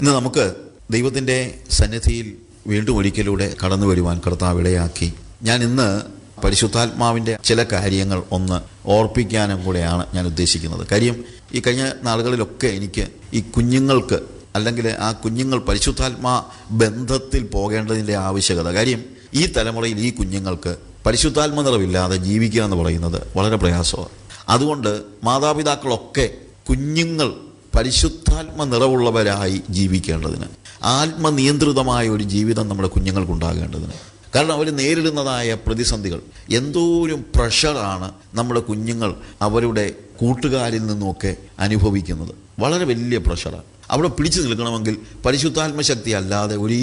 ഇന്ന് നമുക്ക് ദൈവത്തിന്റെ സന്നിധിയിൽ വീണ്ടും ഒരിക്കലൂടെ കടന്നു വരുവാൻ കർത്താവ് ഇടയാക്കി. ഞാൻ ഇന്ന് പരിശുദ്ധാത്മാവിന്റെ ചില കാര്യങ്ങൾ ഒന്ന് ഓർപ്പിക്കാനും കൂടെയാണ് ഞാൻ ഉദ്ദേശിക്കുന്നത്. കാര്യം ഈ കഴിഞ്ഞ നാളുകളിലൊക്കെ എനിക്ക് ഈ കുഞ്ഞുങ്ങൾക്ക് അല്ലെങ്കിൽ ആ കുഞ്ഞുങ്ങൾ പരിശുദ്ധാത്മാ ബന്ധത്തിൽ പോകേണ്ടതിന്റെ ആവശ്യകത. കാര്യം ഈ തലമുറയിൽ ഈ കുഞ്ഞുങ്ങൾക്ക് പരിശുദ്ധാത്മ നിറവില്ലാതെ ജീവിക്കുക എന്ന് പറയുന്നത് വളരെ പ്രയാസമാണ്. അതുകൊണ്ട് മാതാപിതാക്കളൊക്കെ കുഞ്ഞുങ്ങൾ പരിശുദ്ധാത്മ നിറവുള്ളവരായി ജീവിക്കേണ്ടതിന് ആത്മനിയന്ത്രിതമായ ഒരു ജീവിതം നമ്മുടെ കുഞ്ഞുങ്ങൾക്കുണ്ടാകേണ്ടതിന്. കാരണം അവർ നേരിടുന്നതായ പ്രതിസന്ധികൾ എന്തോരം പ്രഷറാണ് നമ്മുടെ കുഞ്ഞുങ്ങൾ അവരുടെ കൂട്ടുകാരിൽ നിന്നുമൊക്കെ അനുഭവിക്കുന്നത്. വളരെ വലിയ പ്രഷറാണ് അവിടെ പിടിച്ചു നിൽക്കണമെങ്കിൽ പരിശുദ്ധാത്മശക്തി അല്ലാതെ ഒരു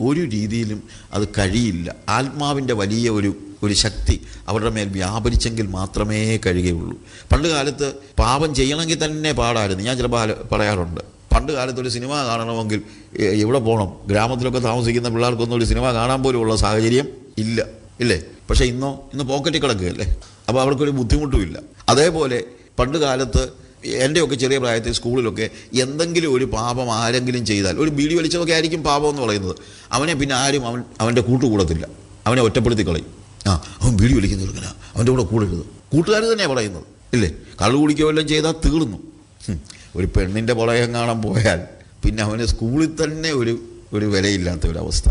ഒരു രീതിയിലും അത് കഴിയില്ല. ആത്മാവിന്റെ വലിയ ഒരു ഒരു ശക്തി അവരുടെ മേൽ വ്യാപരിച്ചെങ്കിൽ മാത്രമേ കഴിയുകയുള്ളൂ. പണ്ട് കാലത്ത് പാപം ചെയ്യണമെങ്കിൽ തന്നെ പാടായിരുന്നു. ഞാൻ ചിലപ്പോൾ പറയാറുണ്ട്. പണ്ട് കാലത്ത് ഒരു സിനിമ കാണണമെങ്കിൽ എവിടെ പോകണം? ഗ്രാമത്തിലൊക്കെ താമസിക്കുന്ന പിള്ളേർക്കൊന്നും ഒരു സിനിമ കാണാൻ പോലും ഉള്ള സാഹചര്യം ഇല്ല. ഇല്ലേ? പക്ഷേ ഇന്നോ ഇന്ന് പോക്കറ്റിൽ കിടക്കുകയല്ലേ? അപ്പോൾ അവർക്കൊരു ബുദ്ധിമുട്ടുമില്ല അതേപോലെ പണ്ട് കാലത്ത് എന്റെയൊക്കെ ചെറിയ പ്രായത്തിൽ സ്കൂളിലൊക്കെ എന്തെങ്കിലും ഒരു പാപം ആരെങ്കിലും ചെയ്താൽ ഒരു ബീഡി വലിച്ചതൊക്കെ ആയിരിക്കും പാപം എന്ന് പറയുന്നത്. അവനെ പിന്നെ ആരും അവൻ അവന്റെ കൂട്ടുകൂടത്തില്ല. അവനെ ഒറ്റപ്പെടുത്തി കളയും. ആ അവൻ ബീഡി വലിക്കുന്ന ചെറുക്കനാ അവന്റെ കൂടെ കൂടരുത്. കൂട്ടുകാർ തന്നെയാണ് പറയുന്നത്. ഇല്ലേ? കള്ളു കുടിക്കുകയോ എല്ലാം ചെയ്താൽ തീർന്നു. ഒരു പെണ്ണിന്റെ പുറകെ കാണാൻ പോയാൽ പിന്നെ അവന് സ്കൂളിൽ തന്നെ ഒരു ഒരു വിലയില്ലാത്ത ഒരവസ്ഥ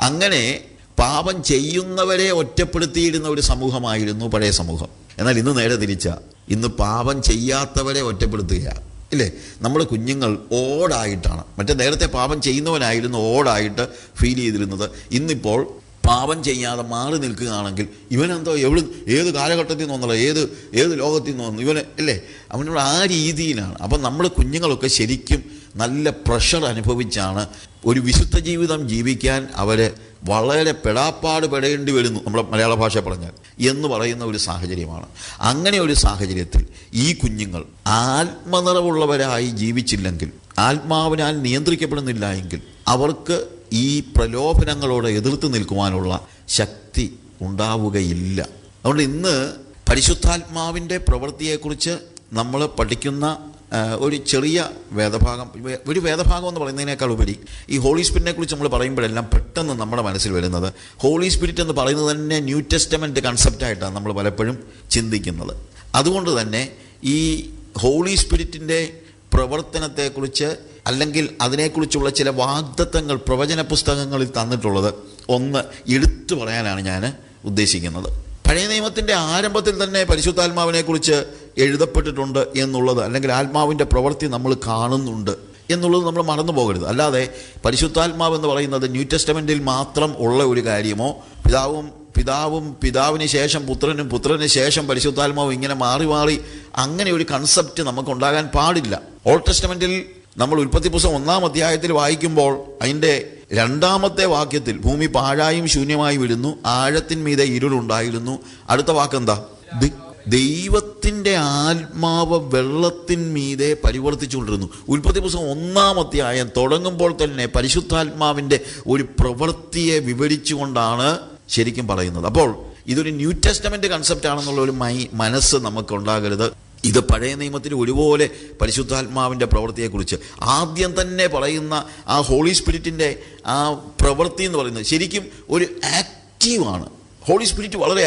അങ്ങനെ പാപം ചെയ്യുന്നവരെ ഒറ്റപ്പെടുത്തിയിരുന്ന ഒരു സമൂഹമായിരുന്നു പഴയ സമൂഹം. എന്നാൽ ഇന്ന് നേരെ തിരിച്ച. ഇന്ന് പാപം ചെയ്യാത്തവരെ ഒറ്റപ്പെടുത്തുകയാണ് ഇല്ലേ? നമ്മൾ കുഞ്ഞുങ്ങൾ ഓടായിട്ടാണ്. മറ്റേ നേരത്തെ പാപം ചെയ്യുന്നവനായിരുന്നു ഓടായിട്ട് ഫീൽ ചെയ്തിരുന്നത്. ഇന്നിപ്പോൾ പാപം ചെയ്യാതെ മാറി നിൽക്കുകയാണെങ്കിൽ ഇവനെന്തോ എവിടെ ഏത് കാലഘട്ടത്തിൽ നിന്നൊന്നല്ല ഏത് ഏത് ലോകത്തിൽ നിന്നൊന്നു ഇവന് അല്ലേ അവനോട് ആ രീതിയിലാണ്. അപ്പം നമ്മൾ കുഞ്ഞുങ്ങളൊക്കെ ശരിക്കും നല്ല പ്രഷർ അനുഭവിച്ചാണ് ഒരു വിശുദ്ധ ജീവിതം ജീവിക്കാൻ അവരെ വളരെ പെടാപ്പാട് പെടേണ്ടി വരുന്നു നമ്മുടെ മലയാള ഭാഷ പറഞ്ഞാൽ എന്ന് പറയുന്ന ഒരു സാഹചര്യമാണ്. അങ്ങനെ ഒരു സാഹചര്യത്തിൽ ഈ കുഞ്ഞുങ്ങൾ ആത്മനിറവുള്ളവരായി ജീവിച്ചില്ലെങ്കിൽ ആത്മാവിനാൽ നിയന്ത്രിക്കപ്പെടുന്നില്ല എങ്കിൽ അവർക്ക് ഈ പ്രലോഭനങ്ങളോട് എതിർത്ത് നിൽക്കുവാനുള്ള ശക്തി ഉണ്ടാവുകയില്ല. അതുകൊണ്ട് ഇന്ന് പരിശുദ്ധാത്മാവിന്റെ പ്രവൃത്തിയെക്കുറിച്ച് നമ്മൾ പഠിക്കുന്ന ഒരു ചെറിയ വേദഭാഗം ഒരു വേദഭാഗം എന്ന് പറയുന്നതിനേക്കാൾ ഉപരി ഈ ഹോളി സ്പിരിറ്റിനെ കുറിച്ച് നമ്മൾ പറയുമ്പോഴെല്ലാം പെട്ടെന്ന് നമ്മുടെ മനസ്സിൽ വരുന്നത്. ഹോളി സ്പിരിറ്റ് എന്ന് പറയുന്നത് തന്നെ ന്യൂ ടെസ്റ്റമെന്റ് കൺസെപ്റ്റായിട്ടാണ് നമ്മൾ പലപ്പോഴും ചിന്തിക്കുന്നത്. അതുകൊണ്ട് തന്നെ ഈ ഹോളി സ്പിരിറ്റിന്റെ പ്രവർത്തനത്തെക്കുറിച്ച് അല്ലെങ്കിൽ അതിനെക്കുറിച്ചുള്ള ചില വാഗ്ദത്തങ്ങൾ പ്രവചന പുസ്തകങ്ങളിൽ തന്നിട്ടുള്ളത് ഒന്ന് എടുത്തു പറയാനാണ് ഞാൻ ഉദ്ദേശിക്കുന്നത്. പഴയ നിയമത്തിന്റെ ആരംഭത്തിൽ തന്നെ പരിശുദ്ധാത്മാവിനെക്കുറിച്ച് എഴുതപ്പെട്ടിട്ടുണ്ട് എന്നുള്ളത് അല്ലെങ്കിൽ ആത്മാവിന്റെ പ്രവൃത്തി നമ്മൾ കാണുന്നുണ്ട് എന്നുള്ളത് നമ്മൾ മറന്നു പോകരുത്. അല്ലാതെ പരിശുദ്ധാത്മാവ് എന്ന് പറയുന്നത് ന്യൂ ടെസ്റ്റമെന്റിൽ മാത്രം ഉള്ള ഒരു കാര്യമോ പിതാവും പിതാവും പിതാവിന് ശേഷം പുത്രനും പുത്രന് ശേഷം പരിശുദ്ധാത്മാവും ഇങ്ങനെ മാറി മാറി അങ്ങനെ ഒരു കൺസെപ്റ്റ് നമുക്കുണ്ടാകാൻ പാടില്ല. ഓൾഡ് ടെസ്റ്റമെന്റിൽ നമ്മൾ ഉൽപ്പത്തി പുസ്തകം ഒന്നാം അധ്യായത്തിൽ വായിക്കുമ്പോൾ അതിന്റെ രണ്ടാമത്തെ വാക്യത്തിൽ ഭൂമി പാഴായും ശൂന്യമായും ഇരുന്നു ആഴത്തിന്മീതെ ഇരുളുണ്ടായിരുന്നു അടുത്ത വാക്കെന്താ? ദ- ദൈവത്തിന്റെ ആത്മാവ് വെള്ളത്തിന്മീതെ പരിവർത്തിച്ചുകൊണ്ടിരുന്നു ഉൽപ്പത്തി പുസ്തകം ഒന്നാം അധ്യായം തുടങ്ങുമ്പോൾ തന്നെ പരിശുദ്ധാത്മാവിന്റെ ഒരു പ്രവൃത്തിയെ വിവരിച്ചുകൊണ്ടാണ് ശരിക്കും പറയുന്നത്. അപ്പോൾ ഇതൊരു ന്യൂ ടെസ്റ്റമെന്റ് കൺസെപ്റ്റ് ആണെന്നുള്ള ഒരു മൈ മനസ്സ് നമുക്ക് ഉണ്ടാകരുത് ഇത് പഴയ നിയമത്തിൽ ഒരുപോലെ പരിശുദ്ധാത്മാവിന്റെ പ്രവൃത്തിയെക്കുറിച്ച് ആദ്യം തന്നെ പറയുന്ന ആ ഹോളി സ്പിരിറ്റിന്റെ ആ പ്രവൃത്തി എന്ന് പറയുന്നത് ശരിക്കും ഒരു ആക്റ്റീവാണ്. ഹോളി സ്പിരിറ്റ് വളരെ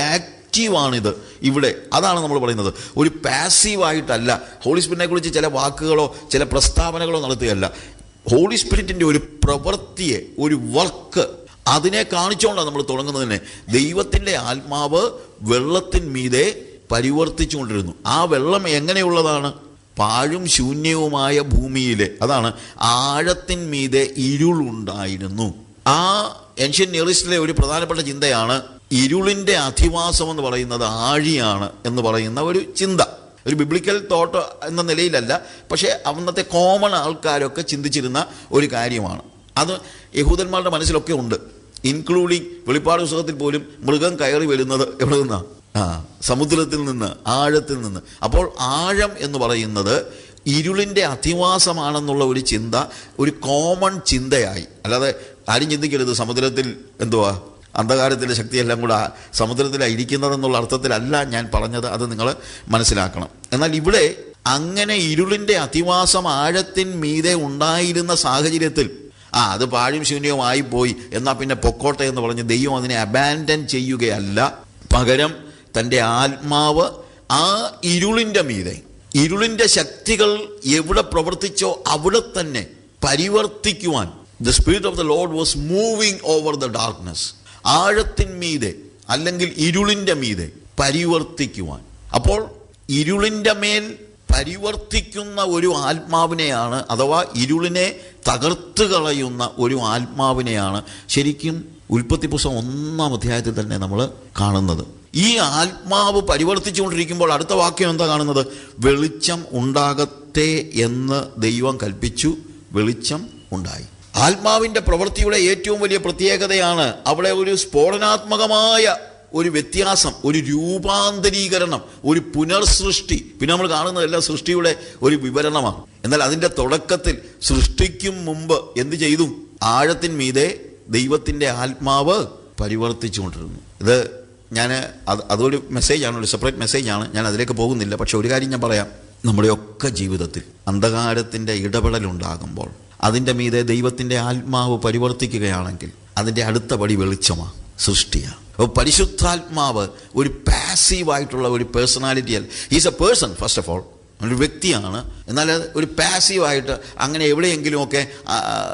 ആക്റ്റീവാണിത് ഇവിടെ അതാണ് നമ്മൾ പറയുന്നത്. ഒരു പാസീവായിട്ടല്ല. ഹോളി സ്പിരിറ്റിനെ കുറിച്ച് ചില വാക്കുകളോ ചില പ്രസ്താവനകളോ നടത്തുകയല്ല. ഹോളി സ്പിരിറ്റിന്റെ ഒരു പ്രവൃത്തിയെ ഒരു വർക്ക് അതിനെ കാണിച്ചുകൊണ്ടാണ് നമ്മൾ തുടങ്ങുന്നത് തന്നെ. ദൈവത്തിന്റെ ആത്മാവ് വെള്ളത്തിന്മീതെ പരിവർത്തിച്ചുകൊണ്ടിരുന്നു. ആ വെള്ളം എങ്ങനെയുള്ളതാണ്? പാഴും ശൂന്യവുമായ ഭൂമിയിലെ അതാണ് ആഴത്തിന്മീതെ ഇരുളുണ്ടായിരുന്നു ആ ഏൻഷ്യൻ നിയറിസ്റ്റിലെ ഒരു പ്രധാനപ്പെട്ട ചിന്തയാണ് ഇരുളിന്റെ അധിവാസം എന്ന് പറയുന്നത് ആഴിയാണ് എന്ന് പറയുന്ന ഒരു ചിന്ത. ഒരു ബിബ്ലിക്കൽ തോട്ട് എന്ന നിലയിലല്ല. പക്ഷേ അന്നത്തെ കോമൺ ആൾക്കാരൊക്കെ ചിന്തിച്ചിരുന്ന ഒരു കാര്യമാണ്. അത് യഹൂദന്മാരുടെ മനസ്സിലൊക്കെ ഉണ്ട്. ഇൻക്ലൂഡിങ് വെളിപ്പാട് പുസ്തകത്തിൽ പോലും മൃഗം കയറി വരുന്നത് എവിടെ നിന്നാണ് ആ സമുദ്രത്തിൽ നിന്ന് ആഴത്തിൽ നിന്ന്. അപ്പോൾ ആഴം എന്ന് പറയുന്നത് ഇരുളിന്റെ അധിവാസമാണെന്നുള്ള ഒരു ചിന്ത ഒരു കോമൺ ചിന്തയായി. അല്ലാതെ ആരും ചിന്തിക്കരുത്. സമുദ്രത്തിൽ എന്തുവാ? അന്ധകാരത്തിന്റെ ശക്തിയെല്ലാം കൂടെ സമുദ്രത്തിലാണ് ഇരിക്കുന്നതെന്നുള്ള അർത്ഥത്തിലല്ല ഞാൻ പറഞ്ഞത്. അത് നിങ്ങൾ മനസ്സിലാക്കണം. എന്നാൽ ഇവിടെ അങ്ങനെ ഇരുളിന്റെ അതിവാസം ആഴത്തിൻ മീതെ ഉണ്ടായിരുന്ന സാഹചര്യത്തിൽ ആ അത് പാഴും ശൂന്യവുമായി പോയി എന്നാൽ പിന്നെ പൊക്കോട്ടെ എന്ന് പറഞ്ഞ് ദൈവം അതിനെ അബാൻഡൻ ചെയ്യുകയല്ല. പകരം തന്റെ ആത്മാവ് ആ ഇരുളിന്റെ മീതെ ഇരുളിന്റെ ശക്തികൾ എവിടെ പ്രവർത്തിച്ചോ അവിടെ തന്നെ പരിവർത്തിക്കുവാൻ the spirit of the Lord was moving over the darkness ആഴത്തിൻ മീതെ അല്ലെങ്കിൽ ഇരുളിന്റെ മീതെ പരിവർത്തിക്കുവാൻ. അപ്പോൾ ഇരുളിന്റെ മേൽ പരിവർത്തിക്കുന്ന ഒരു ആത്മാവിനെയാണ് അഥവാ ഇരുളിനെ തകർത്ത് കളയുന്ന ഒരു ആത്മാവിനെയാണ് ശരിക്കും ഉൽപ്പത്തി പുസ്തകം ഒന്നാം അധ്യായത്തിൽ തന്നെ നമ്മൾ കാണുന്നത്. ഈ ആത്മാവ് പരിവർത്തിച്ചുകൊണ്ടിരിക്കുമ്പോൾ അടുത്ത വാക്യം എന്താ കാണുന്നത്? വെളിച്ചം ഉണ്ടാകട്ടെ എന്ന് ദൈവം കൽപ്പിച്ചു വെളിച്ചം ഉണ്ടായി. ആത്മാവിന്റെ പ്രവൃത്തിയുടെ ഏറ്റവും വലിയ പ്രത്യേകതയാണ് അവിടെ ഒരു സ്ഫോടനാത്മകമായ ഒരു വ്യത്യാസം ഒരു രൂപാന്തരീകരണം ഒരു പുനർസൃഷ്ടി. പിന്നെ നമ്മൾ കാണുന്നതെല്ലാം സൃഷ്ടിയുടെ ഒരു വിവരണമാണ്. എന്നാൽ അതിന്റെ തുടക്കത്തിൽ സൃഷ്ടിക്കും മുമ്പ് എന്ത് ചെയ്തു? ആഴത്തിൻ മീതെ ദൈവത്തിന്റെ ആത്മാവ് പരിവർത്തിച്ചുകൊണ്ടിരുന്നു. ഇത് ഞാൻ അത് അതൊരു മെസ്സേജാണ് ഒരു സെപ്പറേറ്റ് മെസ്സേജാണ് ഞാൻ അതിലേക്ക് പോകുന്നില്ല. പക്ഷെ ഒരു കാര്യം ഞാൻ പറയാം. നമ്മുടെയൊക്കെ ജീവിതത്തിൽ അന്ധകാരത്തിന്റെ ഇടപെടലുണ്ടാകുമ്പോൾ അതിന്റെ മീതെ ദൈവത്തിന്റെ ആത്മാവ് പരിവർത്തിക്കുകയാണെങ്കിൽ അതിന്റെ അടുത്ത പടി വെളിച്ചമാണ് സൃഷ്ടിയാണ് അപ്പോൾ പരിശുദ്ധാത്മാവ് ഒരു പാസീവായിട്ടുള്ള ഒരു പേഴ്സണാലിറ്റി അല്ല. Is a person first of all ഒരു വ്യക്തിയാണ്. എന്നാൽ ഒരു പാസീവായിട്ട് അങ്ങനെ എവിടെയെങ്കിലുമൊക്കെ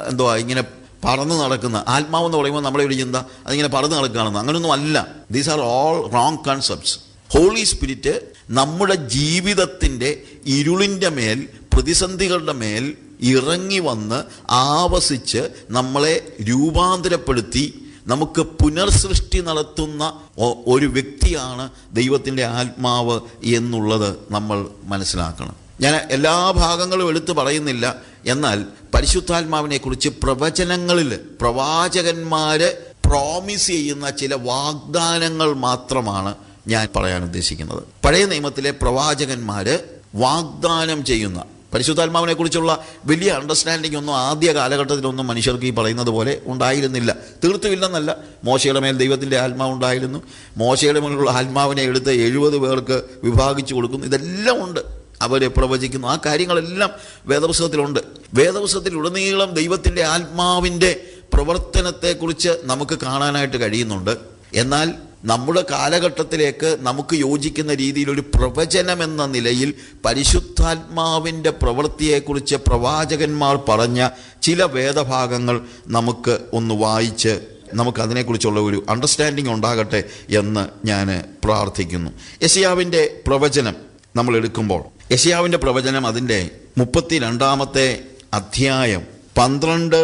എന്തുവാ ഇങ്ങനെ പറന്ന് നടക്കുന്ന ആത്മാവെന്ന് പറയുമ്പോൾ നമ്മളെ ഒരു ചിന്ത അതിങ്ങനെ പറന്ന് നടക്കുകയാണെന്ന്. അങ്ങനെയൊന്നും അല്ല. These are all wrong concepts Holy Spirit നമ്മുടെ ജീവിതത്തിന്റെ ഇരുളിന്റെ മേൽ പ്രതിസന്ധികളുടെ മേൽ ഇറങ്ങി വന്ന് ആവസിച്ച് നമ്മളെ രൂപാന്തരപ്പെടുത്തി നമുക്ക് പുനർസൃഷ്ടി നടത്തുന്ന ഒരു വ്യക്തിയാണ് ദൈവത്തിന്റെ ആത്മാവ് എന്നുള്ളത് നമ്മൾ മനസ്സിലാക്കണം. ഞാൻ എല്ലാ ഭാഗങ്ങളും എടുത്തു പറയുന്നില്ല. എന്നാൽ പരിശുദ്ധാത്മാവിനെ കുറിച്ച് പ്രവചനങ്ങളിൽ പ്രവാചകന്മാർ പ്രോമിസ് ചെയ്യുന്ന ചില വാഗ്ദാനങ്ങൾ മാത്രമാണ് ഞാൻ പറയാൻ ഉദ്ദേശിക്കുന്നത്. പഴയ നിയമത്തിലെ പ്രവാചകന്മാർ വാഗ്ദാനം ചെയ്യുന്ന പരിശുദ്ധാത്മാവിനെ കുറിച്ചുള്ള വലിയ അണ്ടർസ്റ്റാൻഡിംഗ് ഒന്നും ആദ്യ കാലഘട്ടത്തിലൊന്നും മനുഷ്യർക്ക് ഈ പറയുന്നത് പോലെ ഉണ്ടായിരുന്നില്ല. തീർത്തുമില്ലെന്നല്ല. മോശയുടെ മേൽ ദൈവത്തിന്റെ ആത്മാവ് ഉണ്ടായിരുന്നു. മോശയുടെ മേലുള്ള ആത്മാവിനെ എടുത്ത് എഴുപത് പേർക്ക് വിഭാഗിച്ചു കൊടുക്കുന്നു. ഇതെല്ലാം ഉണ്ട്. അവരെ പ്രവചിക്കുന്നു. ആ കാര്യങ്ങളെല്ലാം വേദപുസ്തകത്തിലുണ്ട്. വേദപുസ്തകത്തിൽ ഉടനീളം ദൈവത്തിന്റെ ആത്മാവിന്റെ പ്രവർത്തനത്തെക്കുറിച്ച് നമുക്ക് കാണാനായിട്ട് കഴിയുന്നുണ്ട്. എന്നാൽ നമ്മുടെ കാലഘട്ടത്തിലേക്ക് നമുക്ക് യോജിക്കുന്ന രീതിയിൽ ഒരു പ്രവചനം എന്ന നിലയിൽ പരിശുദ്ധാത്മാവിന്റെ പ്രവൃത്തിയെക്കുറിച്ച് പ്രവാചകന്മാർ പറഞ്ഞ ചില വേദഭാഗങ്ങൾ നമുക്ക് ഒന്ന് വായിച്ച് നമുക്കതിനെക്കുറിച്ചുള്ള ഒരു അണ്ടർസ്റ്റാൻഡിങ് ഉണ്ടാകട്ടെ എന്ന് ഞാൻ പ്രാർത്ഥിക്കുന്നു. യശയാവിന്റെ പ്രവചനം നമ്മൾ എടുക്കുമ്പോൾ യശയാവിന്റെ പ്രവചനം അതിന്റെ മുപ്പത്തി രണ്ടാമത്തെ അധ്യായം പന്ത്രണ്ട്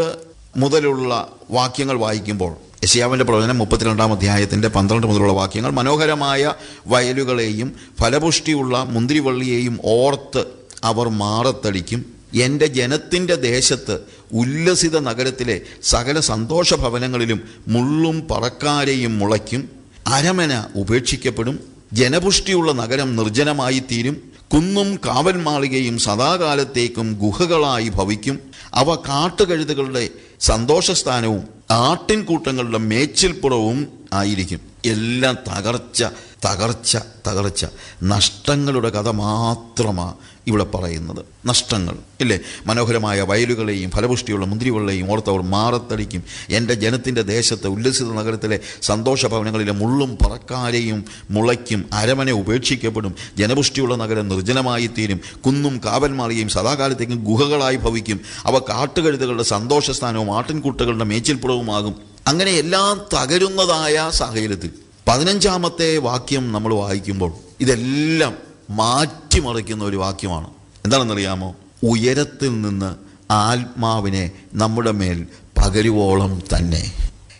മുതലുള്ള വാക്യങ്ങൾ വായിക്കുമ്പോൾ യശയാവിന്റെ പ്രവചനം മുപ്പത്തിരണ്ടാം അധ്യായത്തിന്റെ പന്ത്രണ്ട് മുതലുള്ള വാക്യങ്ങൾ മനോഹരമായ വയലുകളെയും ഫലപുഷ്ടിയുള്ള മുന്തിരിവള്ളിയെയും ഓർത്ത് അവർ മാറത്തടിക്കും. എന്റെ ജനത്തിന്റെ ദേശത്ത് ഉല്ലസിത നഗരത്തിലെ സകല സന്തോഷ ഭവനങ്ങളിലും മുള്ളും പറക്കാരെയും മുളയ്ക്കും. അരമന ഉപേക്ഷിക്കപ്പെടും. ജനപുഷ്ടിയുള്ള നഗരം നിർജനമായി തീരും കുന്നും കാവൽമാളികയും സദാകാലത്തേക്കും ഗുഹകളായി ഭവിക്കും. അവ കാട്ടുകഴുതുകളുടെ സന്തോഷസ്ഥാനവും ആട്ടിൻകൂട്ടങ്ങളുടെ മേച്ചിൽപ്പുറവും ആയിരിക്കും. എല്ലാം തകർച്ച. തകർച്ച തകർച്ച. നഷ്ടങ്ങളുടെ കഥ മാത്രമാണ് ഇവിടെ പറയുന്നത്. നഷ്ടങ്ങൾ ഇല്ലേ? മനോഹരമായ വയലുകളെയും ഫലപുഷ്ടിയുള്ള മുന്തിരിവെള്ളയും ഓർത്തവർ മാറത്തടിക്കും. എന്റെ ജനത്തിന്റെ ദേശത്ത് ഉല്ലസിത നഗരത്തിലെ സന്തോഷ ഭവനങ്ങളിലെ മുള്ളും പറക്കാരെയും മുളയ്ക്കും അരമനെ ഉപേക്ഷിക്കപ്പെടും. ജനപുഷ്ടിയുള്ള നഗരം നിർജനമായി തീരും കുന്നും കാവൽമാറിയും സദാകാലത്തേക്കും ഗുഹകളായി ഭവിക്കും. അവ കാട്ടുകഴുതുകളുടെ സന്തോഷസ്ഥാനവും ആട്ടിൻകൂട്ടകളുടെ മേച്ചിൽപ്പുറവുമാകും. അങ്ങനെ എല്ലാം തകരുന്നതായ സാഹചര്യത്തിൽ പതിനഞ്ചാമത്തെ വാക്യം നമ്മൾ വായിക്കുമ്പോൾ ഇതെല്ലാം മാറ്റിമറിക്കുന്ന ഒരു വാക്യമാണ്. എന്താണെന്നറിയാമോ? ഉയരത്തിൽ നിന്ന് ആത്മാവിനെ നമ്മുടെ മേൽ പകരുവോളം തന്നെ.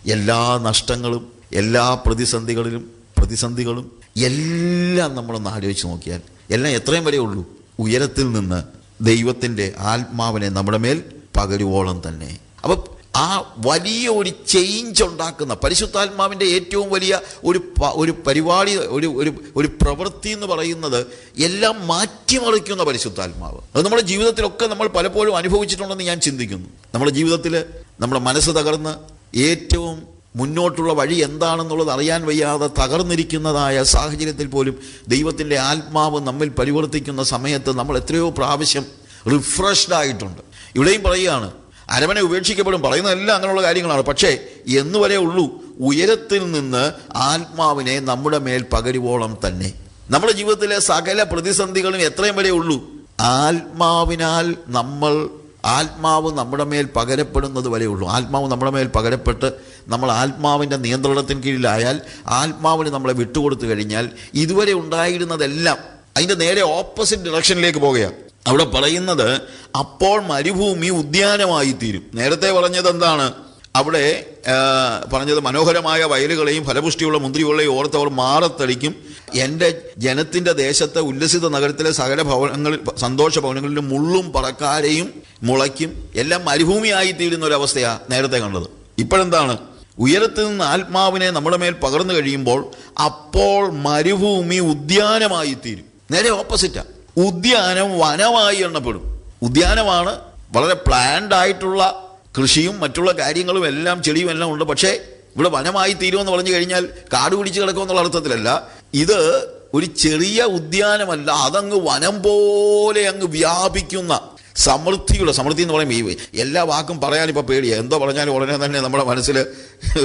എല്ലാ നഷ്ടങ്ങളും എല്ലാ പ്രതിസന്ധികളിലും പ്രതിസന്ധികളും എല്ലാം നമ്മളൊന്ന് ആലോചിച്ച് നോക്കിയാൽ എല്ലാം എത്രയും വരെ ഉള്ളൂ. ഉയരത്തിൽ നിന്ന് ദൈവത്തിന്റെ ആത്മാവിനെ നമ്മുടെ മേൽ പകരുവോളം തന്നെ. അപ്പം ആ വലിയ ഒരു ചേഞ്ച് ഉണ്ടാക്കുന്ന പരിശുദ്ധാത്മാവിന്റെ ഏറ്റവും വലിയ ഒരു ഒരു പരിപാടി ഒരു ഒരു ഒരു പ്രവൃത്തി എന്ന് പറയുന്നത് എല്ലാം മാറ്റിമറിക്കുന്ന പരിശുദ്ധാത്മാവ്. അത് നമ്മുടെ ജീവിതത്തിലൊക്കെ നമ്മൾ പലപ്പോഴും അനുഭവിച്ചിട്ടുണ്ടെന്ന് ഞാൻ ചിന്തിക്കുന്നു. നമ്മുടെ ജീവിതത്തിൽ നമ്മുടെ മനസ്സ് തകർന്ന് ഏറ്റവും മുന്നോട്ടുള്ള വഴി എന്താണെന്നുള്ളത് അറിയാൻ വയ്യാതെ തകർന്നിരിക്കുന്നതായ സാഹചര്യത്തിൽ പോലും ദൈവത്തിന്റെ ആത്മാവ് നമ്മിൽ പരിവർത്തിക്കുന്ന സമയത്ത് നമ്മൾ എത്രയോ പ്രാവശ്യം റിഫ്രഷ്ഡ് ആയിട്ടുണ്ട്. ഇവിടെയും പറയുകയാണ് അരമനെ ഉപേക്ഷിക്കപ്പെടും പറയുന്നതെല്ലാം അങ്ങനെയുള്ള കാര്യങ്ങളാണ്. പക്ഷേ എന്നുവരെ ഉള്ളൂ ഉയരത്തിൽ നിന്ന് ആത്മാവിനെ നമ്മുടെ മേൽ പകരുവോളം തന്നെ. നമ്മുടെ ജീവിതത്തിലെ സകല പ്രതിസന്ധികളും എത്രയും വരെ ഉള്ളൂ. ആത്മാവിനാൽ നമ്മൾ ആത്മാവ് നമ്മുടെ മേൽ പകരപ്പെടുന്നത് വരെ ഉള്ളൂ. ആത്മാവ് നമ്മുടെ മേൽ പകരപ്പെട്ട് നമ്മൾ ആത്മാവിന്റെ നിയന്ത്രണത്തിന് കീഴിലായാൽ ആത്മാവിന് നമ്മളെ വിട്ടുകൊടുത്തു കഴിഞ്ഞാൽ ഇതുവരെ ഉണ്ടായിരുന്നതെല്ലാം അതിന്റെ നേരെ ഓപ്പോസിറ്റ് ഡിറക്ഷനിലേക്ക് പോകുകയാണ് അവിടെ പറയുന്നത് അപ്പോൾ മരുഭൂമി ഉദ്യാനമായി തീരും നേരത്തെ പറഞ്ഞത് എന്താണ്? അവിടെ പറഞ്ഞത് മനോഹരമായ വയലുകളെയും ഫലപുഷ്ടിയുള്ള മുന്തിരികളെയും ഓർത്തവർ മാറത്തടിക്കും. എന്റെ ജനത്തിന്റെ ദേശത്തെ ഉല്ലസിത നഗരത്തിലെ സകല ഭവനങ്ങളിൽ സന്തോഷ ഭവനങ്ങളിലും മുള്ളും പറക്കാരെയും മുളയ്ക്കും. എല്ലാം മരുഭൂമിയായി തീരുന്ന ഒരവസ്ഥയാണ് നേരത്തെ കണ്ടത്. ഇപ്പോഴെന്താണ്? ഉയരത്തിൽ നിന്ന് ആത്മാവിനെ നമ്മുടെ മേൽ പകർന്നു കഴിയുമ്പോൾ അപ്പോൾ മരുഭൂമി ഉദ്യാനമായി തീരും നേരെ ഓപ്പോസിറ്റാ ഉദ്യാനം വനമായി എണ്ണപ്പെടും. ഉദ്യാനമാണ് വളരെ പ്ലാൻഡ് ആയിട്ടുള്ള കൃഷിയും മറ്റുള്ള കാര്യങ്ങളും എല്ലാം ചെടിയും എല്ലാം ഉണ്ട്. പക്ഷേ ഇവിടെ വനമായി തീരുമെന്ന് പറഞ്ഞു കഴിഞ്ഞാൽ കാട് പിടിച്ച് കിടക്കുമെന്നുള്ള അർത്ഥത്തിലല്ല. ഇത് ഒരു ചെറിയ ഉദ്യാനമല്ല. അതങ്ങ് വനം പോലെ അങ്ങ് വ്യാപിക്കുന്ന സമൃദ്ധിയുള്ള സമൃദ്ധി എന്ന് പറയുമ്പോൾ ഈ എല്ലാ വാക്കും പറയാൻ ഇപ്പോൾ പേടിയാണ് എന്തോ പറഞ്ഞാലും ഉടനെ തന്നെ നമ്മുടെ മനസ്സിൽ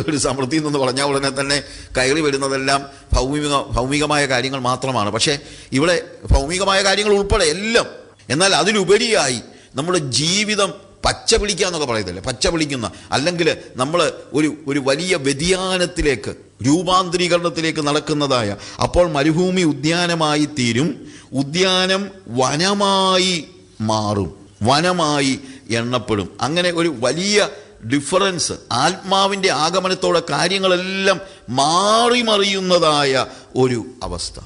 ഒരു സമൃദ്ധി എന്ന് പറഞ്ഞാൽ ഉടനെ തന്നെ കയറി വരുന്നതെല്ലാം ഭൗമിക ഭൗമികമായ കാര്യങ്ങൾ മാത്രമാണ്. പക്ഷേ ഇവിടെ ഭൗമികമായ കാര്യങ്ങൾ ഉൾപ്പെടെ എല്ലാം എന്നാൽ അതിലുപരിയായി നമ്മുടെ ജീവിതം പച്ച പിടിക്കുക എന്നൊക്കെ പറയത്തില്ലേ? പച്ച പിടിക്കുന്ന അല്ലെങ്കിൽ നമ്മൾ ഒരു ഒരു വലിയ വ്യതിയാനത്തിലേക്ക് രൂപാന്തരീകരണത്തിലേക്ക് നടക്കുന്നതായ അപ്പോൾ മരുഭൂമി ഉദ്യാനമായി തീരും. ഉദ്യാനം വനമായി മാറും. വനമായി എണ്ണപ്പെടും. അങ്ങനെ ഒരു വലിയ ഡിഫറൻസ് ആത്മാവിന്റെ ആഗമനത്തോടെ കാര്യങ്ങളെല്ലാം മാറി മറിയുന്നതായ ഒരു അവസ്ഥ.